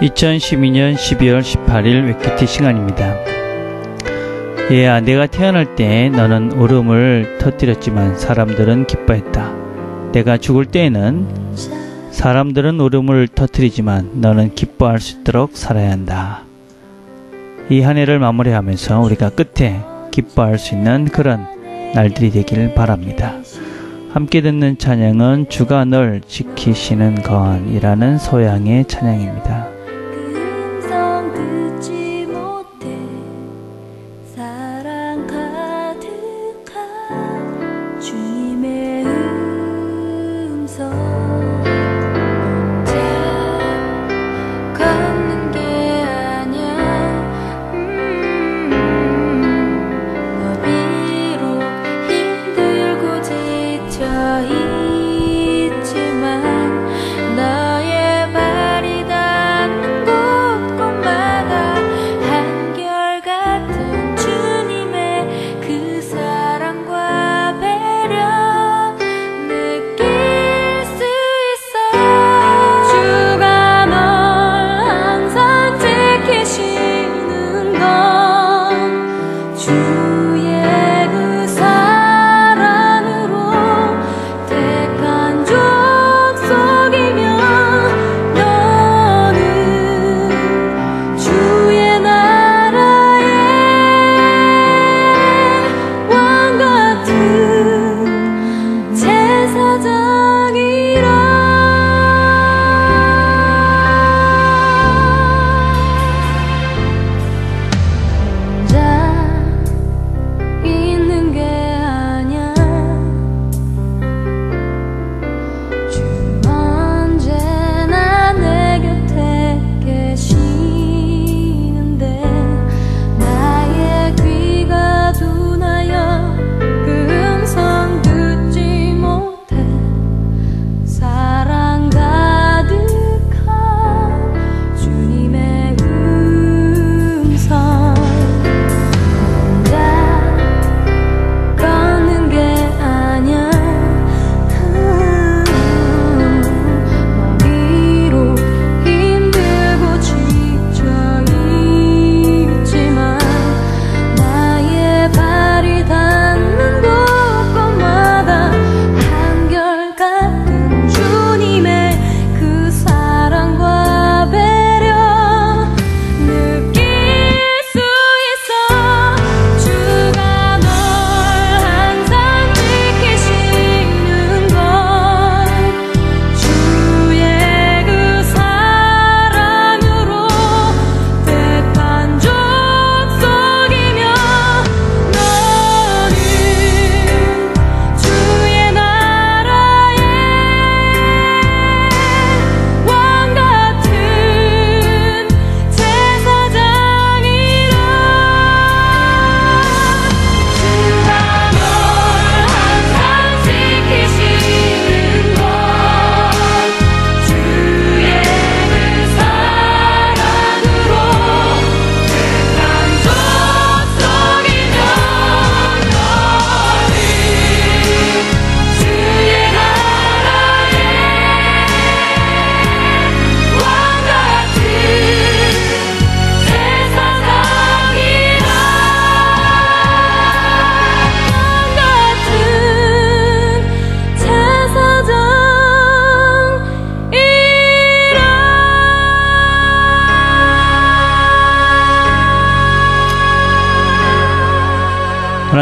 2012년 12월 18일 웨키티 시간입니다. 얘야, 내가 태어날 때 너는 울음을 터뜨렸지만 사람들은 기뻐했다. 내가 죽을 때에는 사람들은 울음을 터뜨리지만 너는 기뻐할 수 있도록 살아야 한다. 이 한 해를 마무리하면서 우리가 끝에 기뻐할 수 있는 그런 날들이 되길 바랍니다. 함께 듣는 찬양은 주가 널 지키시는 건이라는 소양의 찬양입니다.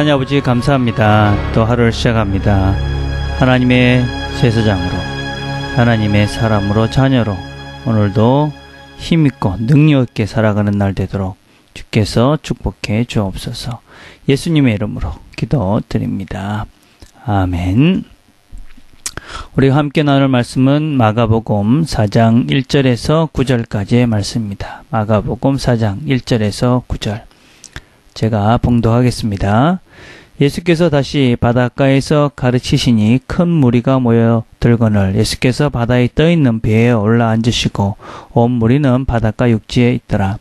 하나님 아버지 감사합니다. 또 하루를 시작합니다. 하나님의 제사장으로, 하나님의 사람으로, 자녀로, 오늘도 힘있고 능력있게 살아가는 날 되도록 주께서 축복해 주옵소서. 예수님의 이름으로 기도 드립니다. 아멘. 우리가 함께 나눌 말씀은 마가복음 4장 1절에서 9절까지의 말씀입니다. 마가복음 4장 1절에서 9절. 제가 봉독하겠습니다. 예수께서 다시 바닷가에서 가르치시니 큰 무리가 모여 들거늘 예수께서 바다에 떠 있는 배에 올라 앉으시고 온 무리는 바닷가 육지에 있더라.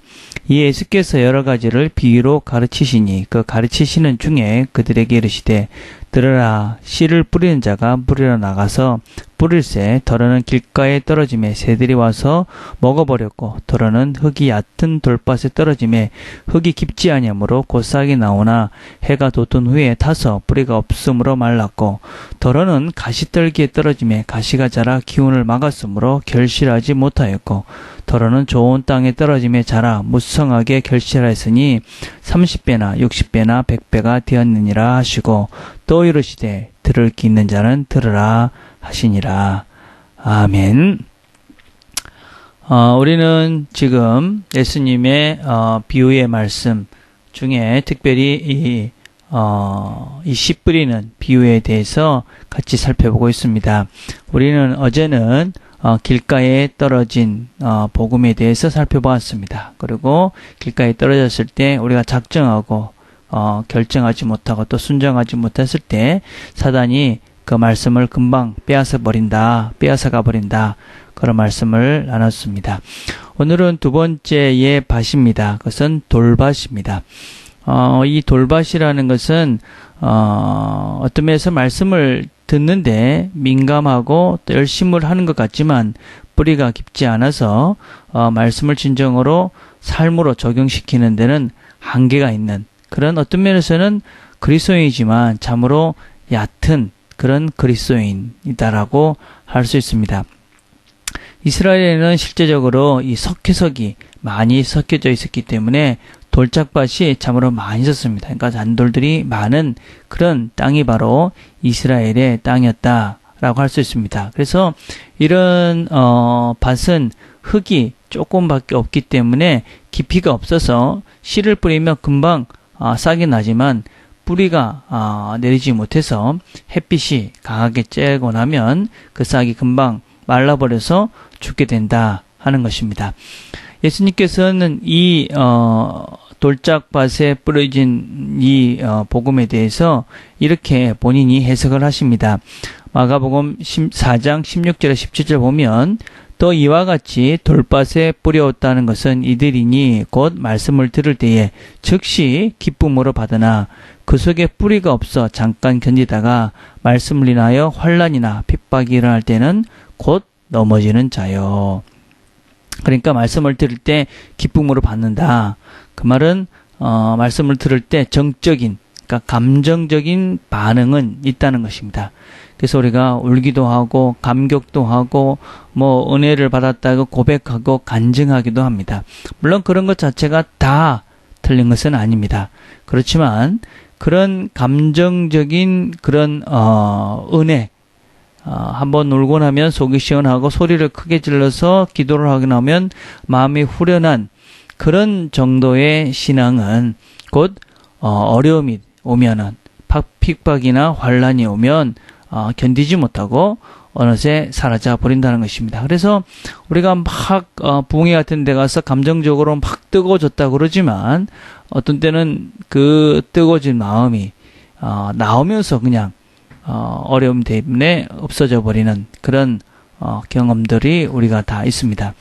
이 예수께서 여러 가지를 비유로 가르치시니 그 가르치시는 중에 그들에게 이르시되 들으라 씨를 뿌리는 자가 뿌리러 나가서 뿌릴새 더러는 길가에 떨어짐에 새들이 와서 먹어버렸고 더러는 흙이 얕은 돌밭에 떨어짐에 흙이 깊지 아니하므로 곧 싹이 나오나 해가 돋은 후에 타서 뿌리가 없으므로 말랐고 더러는 가시떨기에 떨어짐에 가시가 자라 기운을 막았으므로 결실하지 못하였고 더러는 좋은 땅에 떨어짐에 자라 무성하게 결실하였으니 30배나 60배나 100배가 되었느니라 하시고 또 이르시되 들을 기 있는 자는 들으라 하시니라. 아멘. 어, 우리는 지금 예수님의 어, 비유의 말씀 중에 특별히 이, 어, 이 씨 뿌리는 비유에 대해서 같이 살펴보고 있습니다. 우리는 어제는 어, 길가에 떨어진 어, 복음에 대해서 살펴보았습니다. 그리고 길가에 떨어졌을 때 우리가 작정하고 어, 결정하지 못하고 또 순정하지 못했을 때 사단이 그 말씀을 금방 빼앗아 버린다, 빼앗아 가 버린다. 그런 말씀을 나눴습니다. 오늘은 두 번째의 밭입니다. 그것은 돌밭입니다. 어, 이 돌밭이라는 것은 어, 어떤 면에서 말씀을 듣는데 민감하고 또 열심을 하는 것 같지만 뿌리가 깊지 않아서 어, 말씀을 진정으로 삶으로 적용시키는 데는 한계가 있는 그런 어떤 면에서는 그리스도인이지만 참으로 얕은 그런 그리스도인이다라고 할 수 있습니다. 이스라엘에는 실제적으로 이 석회석이 많이 섞여져 있었기 때문에 돌짝밭이 참으로 많이 있었습니다. 그러니까 잔돌들이 많은 그런 땅이 바로 이스라엘의 땅이었다라고 할 수 있습니다. 그래서 이런 어, 밭은 흙이 조금밖에 없기 때문에 깊이가 없어서 씨를 뿌리면 금방 어, 싹이 나지만 뿌리가 어, 내리지 못해서 햇빛이 강하게 쬐고 나면 그 싹이 금방 말라버려서 죽게 된다 하는 것입니다. 예수님께서는 이 어, 돌짝밭에 뿌려진 이 어, 복음에 대해서 이렇게 본인이 해석을 하십니다. 마가복음 4장 16절에 17절 보면 또 이와 같이 돌밭에 뿌려왔다는 것은 이들이니 곧 말씀을 들을 때에 즉시 기쁨으로 받으나 그 속에 뿌리가 없어 잠깐 견디다가 말씀을 인하여 환란이나 핍박이 일어날 때는 곧 넘어지는 자요. 그러니까 말씀을 들을 때 기쁨으로 받는다. 그 말은 어, 말씀을 들을 때 정적인 그러니까 감정적인 반응은 있다는 것입니다. 그래서 우리가 울기도 하고 감격도 하고 뭐 은혜를 받았다고 고백하고 간증하기도 합니다. 물론 그런 것 자체가 다 틀린 것은 아닙니다. 그렇지만 그런 감정적인 그런 어 은혜 어, 한번 울고 나면 속이 시원하고 소리를 크게 질러서 기도를 하고 나면 마음이 후련한 그런 정도의 신앙은 곧 어, 어려움이 오면은 핍박이나 환란이 오면 어, 견디지 못하고 어느새 사라져 버린다는 것입니다. 그래서 우리가 막 어, 부흥회 같은 데 가서 감정적으로 막 뜨거워졌다 그러지만 어떤 때는 그 뜨거워진 마음이 어, 나오면서 그냥 어, 어려움 때문에 없어져 버리는 그런 어, 경험들이 우리가 다 있습니다.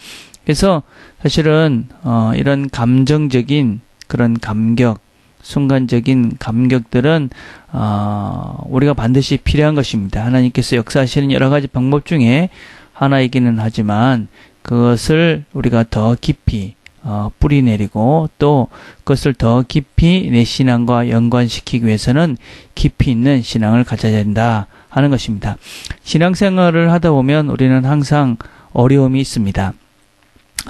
그래서 사실은 어, 이런 감정적인 그런 감격, 순간적인 감격들은 어, 우리가 반드시 필요한 것입니다. 하나님께서 역사하시는 여러 가지 방법 중에 하나이기는 하지만 그것을 우리가 더 깊이 어, 뿌리 내리고 또 그것을 더 깊이 내 신앙과 연관시키기 위해서는 깊이 있는 신앙을 가져야 된다 하는 것입니다. 신앙생활을 하다 보면 우리는 항상 어려움이 있습니다.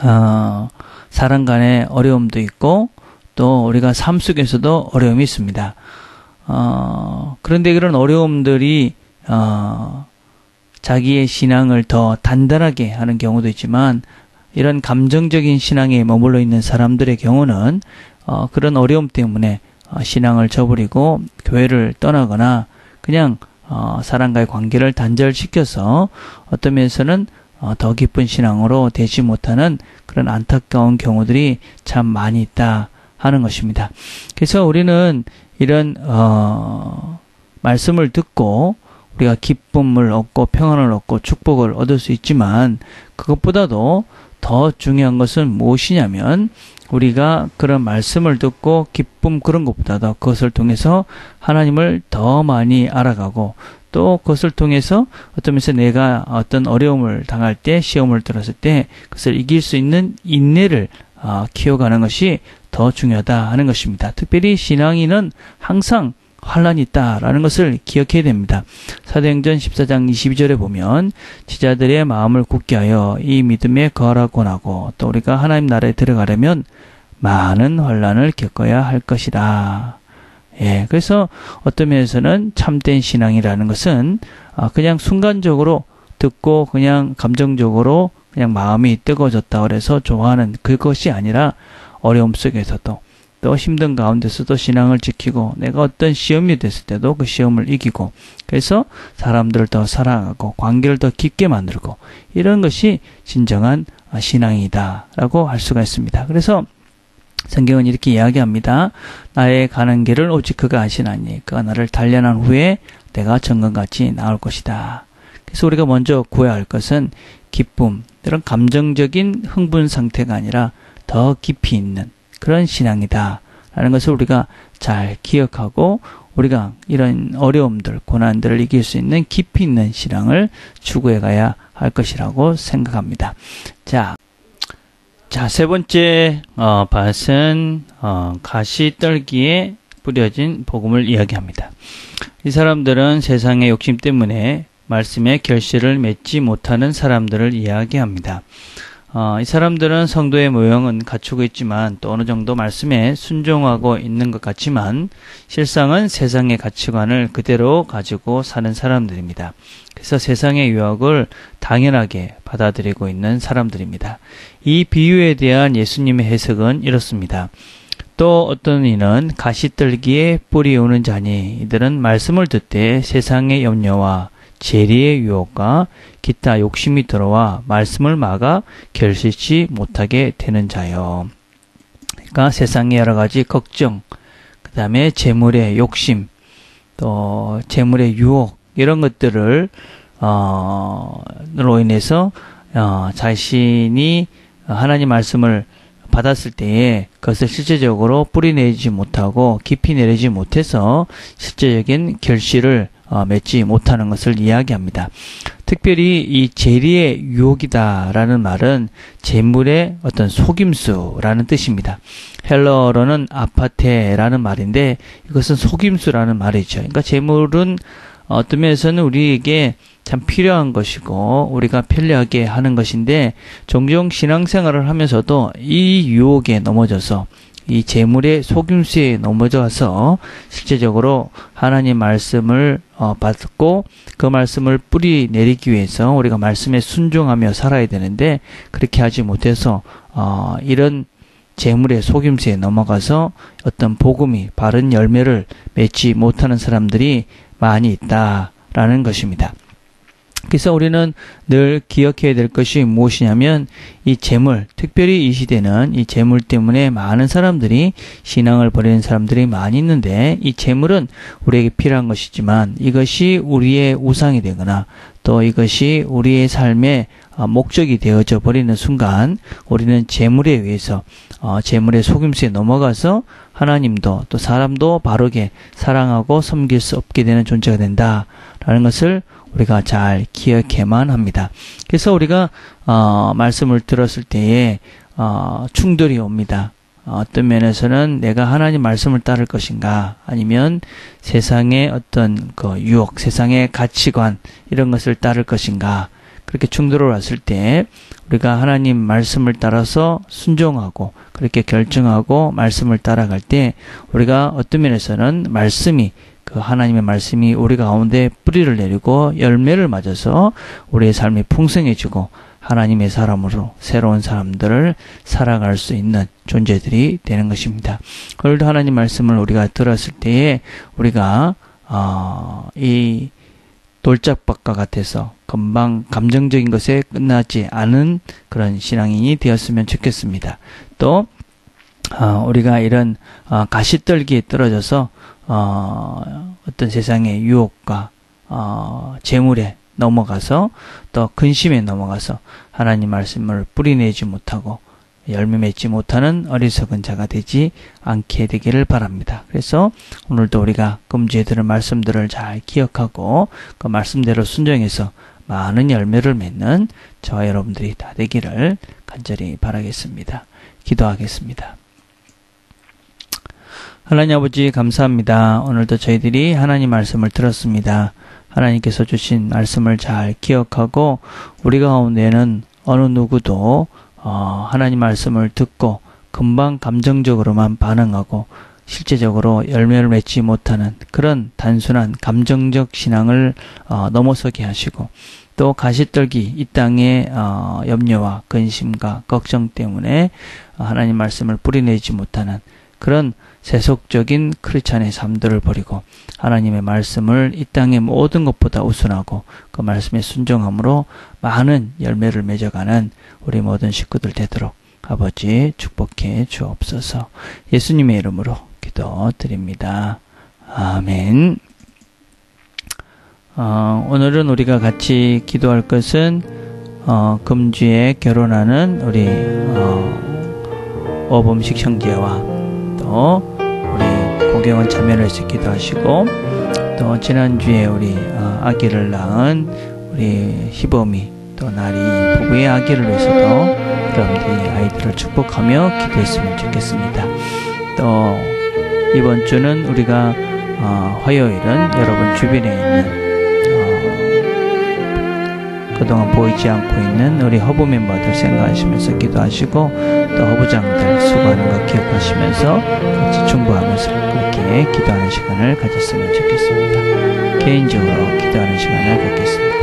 어, 사람 간의 어려움도 있고 또 우리가 삶 속에서도 어려움이 있습니다. 어, 그런데 그런 어려움들이 어, 자기의 신앙을 더 단단하게 하는 경우도 있지만 이런 감정적인 신앙에 머물러 있는 사람들의 경우는 어, 그런 어려움 때문에 어, 신앙을 저버리고 교회를 떠나거나 그냥 어, 사람과의 관계를 단절시켜서 어떤 면에서는 어, 더 깊은 신앙으로 되지 못하는 그런 안타까운 경우들이 참 많이 있다 하는 것입니다. 그래서 우리는 이런 어, 말씀을 듣고 우리가 기쁨을 얻고 평안을 얻고 축복을 얻을 수 있지만 그것보다도 더 중요한 것은 무엇이냐면 우리가 그런 말씀을 듣고 기쁨 그런 것보다도 그것을 통해서 하나님을 더 많이 알아가고 또 그것을 통해서 어떤 면에서 내가 어떤 어려움을 당할 때 시험을 들었을 때 그것을 이길 수 있는 인내를 어, 키워가는 것이 더 중요하다 하는 것입니다. 특별히 신앙인은 항상 환란이 있다라는 것을 기억해야 됩니다. 사도행전 14장 22절에 보면 지자들의 마음을 굳게 하여 이 믿음에 거하라고 하고 또 우리가 하나님 나라에 들어가려면 많은 환란을 겪어야 할 것이다. 예, 그래서 어떤 면에서는 참된 신앙이라는 것은 아, 그냥 순간적으로 듣고 그냥 감정적으로 그냥 마음이 뜨거워졌다 그래서 좋아하는 그것이 아니라 어려움 속에서도 또 힘든 가운데서도 신앙을 지키고 내가 어떤 시험이 됐을 때도 그 시험을 이기고 그래서 사람들을 더 사랑하고 관계를 더 깊게 만들고 이런 것이 진정한 신앙이다라고 할 수가 있습니다. 그래서 성경은 이렇게 이야기합니다. 나의 가는 길을 오직 그가 아시나니 그가 나를 단련한 후에 내가 정금같이 나올 것이다. 그래서 우리가 먼저 구해야 할 것은 기쁨, 이런 감정적인 흥분 상태가 아니라 더 깊이 있는 그런 신앙이다. 라는 것을 우리가 잘 기억하고 우리가 이런 어려움들, 고난들을 이길 수 있는 깊이 있는 신앙을 추구해 가야 할 것이라고 생각합니다. 자, 자, 세 번째, 어, 밭은, 어, 가시떨기에 뿌려진 복음을 이야기합니다. 이 사람들은 세상의 욕심 때문에 말씀에 결실을 맺지 못하는 사람들을 이야기합니다. 어, 이 사람들은 성도의 모형은 갖추고 있지만 또 어느 정도 말씀에 순종하고 있는 것 같지만 실상은 세상의 가치관을 그대로 가지고 사는 사람들입니다. 그래서 세상의 유혹을 당연하게 받아들이고 있는 사람들입니다. 이 비유에 대한 예수님의 해석은 이렇습니다. 또 어떤 이는 가시떨기에 뿌리 오는 자니 이들은 말씀을 듣되 세상의 염려와 재리의 유혹과 기타 욕심이 들어와 말씀을 막아 결실치 못하게 되는 자요. 그러니까 세상의 여러 가지 걱정, 그 다음에 재물의 욕심, 또 재물의 유혹 이런 것들을 어로 인해서 어, 자신이 하나님 말씀을 받았을 때에 그것을 실제적으로 뿌리내지 못하고 깊이 내리지 못해서 실제적인 결실을 어, 맺지 못하는 것을 이야기합니다. 특별히 이 재리의 유혹이다라는 말은 재물의 어떤 속임수라는 뜻입니다. 헬러어로는 아파테라는 말인데 이것은 속임수라는 말이죠. 그러니까 재물은 어떤 면에서는 우리에게 참 필요한 것이고 우리가 편리하게 하는 것인데 종종 신앙생활을 하면서도 이 유혹에 넘어져서 이 재물의 속임수에 넘어져서 실제적으로 하나님 말씀을 어, 받고 그 말씀을 뿌리 내리기 위해서 우리가 말씀에 순종하며 살아야 되는데 그렇게 하지 못해서 어, 이런 재물의 속임수에 넘어가서 어떤 복음이 바른 열매를 맺지 못하는 사람들이 많이 있다라는 것입니다. 그래서 우리는 늘 기억해야 될 것이 무엇이냐면 이 재물, 특별히 이 시대는 이 재물 때문에 많은 사람들이 신앙을 버리는 사람들이 많이 있는데 이 재물은 우리에게 필요한 것이지만 이것이 우리의 우상이 되거나 또 이것이 우리의 삶의 어, 목적이 되어져 버리는 순간 우리는 재물에 의해서 어, 재물의 속임수에 넘어가서 하나님도 또 사람도 바르게 사랑하고 섬길 수 없게 되는 존재가 된다라는 것을 우리가 잘 기억해만 합니다. 그래서 우리가 어, 말씀을 들었을 때에 어, 충돌이 옵니다. 어떤 면에서는 내가 하나님 말씀을 따를 것인가 아니면 세상의 어떤 그 유혹, 세상의 가치관 이런 것을 따를 것인가 그렇게 충돌을 왔을 때 우리가 하나님 말씀을 따라서 순종하고 그렇게 결정하고 말씀을 따라갈 때 우리가 어떤 면에서는 말씀이 그 하나님의 말씀이 우리 가운데 뿌리를 내리고 열매를 맞아서 우리의 삶이 풍성해지고 하나님의 사람으로 새로운 사람들을 살아갈 수 있는 존재들이 되는 것입니다. 오늘도 하나님 말씀을 우리가 들었을 때에 우리가 어, 이 돌짝밭과 같아서 금방 감정적인 것에 끝나지 않은 그런 신앙인이 되었으면 좋겠습니다. 또 어, 우리가 이런 어, 가시떨기에 떨어져서 어, 어떤 세상의 유혹과 어, 재물에 넘어가서 또 근심에 넘어가서 하나님 말씀을 뿌리내지 못하고 열매 맺지 못하는 어리석은 자가 되지 않게 되기를 바랍니다. 그래서 오늘도 우리가 금주에 들은 말씀들을 잘 기억하고 그 말씀대로 순종해서 많은 열매를 맺는 저와 여러분들이 다 되기를 간절히 바라겠습니다. 기도하겠습니다. 하나님 아버지 감사합니다. 오늘도 저희들이 하나님 말씀을 들었습니다. 하나님께서 주신 말씀을 잘 기억하고 우리 가운데는 어느 누구도 어, 하나님 말씀을 듣고 금방 감정적으로만 반응하고 실제적으로 열매를 맺지 못하는 그런 단순한 감정적 신앙을 어, 넘어서게 하시고 또 가시떨기 이 땅의 어, 염려와 근심과 걱정 때문에 하나님 말씀을 뿌리내지 못하는 그런 세속적인 크리스찬의 삶들을 버리고 하나님의 말씀을 이 땅의 모든 것보다 우선하고 그 말씀에 순종함으로 많은 열매를 맺어가는 우리 모든 식구들 되도록 아버지 축복해 주옵소서. 예수님의 이름으로 기도드립니다. 아멘. 어, 오늘은 우리가 같이 기도할 것은 어, 금주에 결혼하는 우리 어, 오범식 형제와 또 우리 고경원 자매를 해서 기도하시고 또 지난주에 우리 어, 아기를 낳은 우리 희범이 또 나리 부부의 아기를 위해서도 여러분들이 아이들을 축복하며 기도했으면 좋겠습니다. 또 이번 주는 우리가 어, 화요일은 여러분 주변에 있는 그동안 보이지 않고 있는 우리 허브 멤버들 생각하시면서 기도하시고 또 허브장들 수고하는 거 기억하시면서 같이 충고하면서 그렇게 기도하는 시간을 가졌으면 좋겠습니다. 개인적으로 기도하는 시간을 갖겠습니다.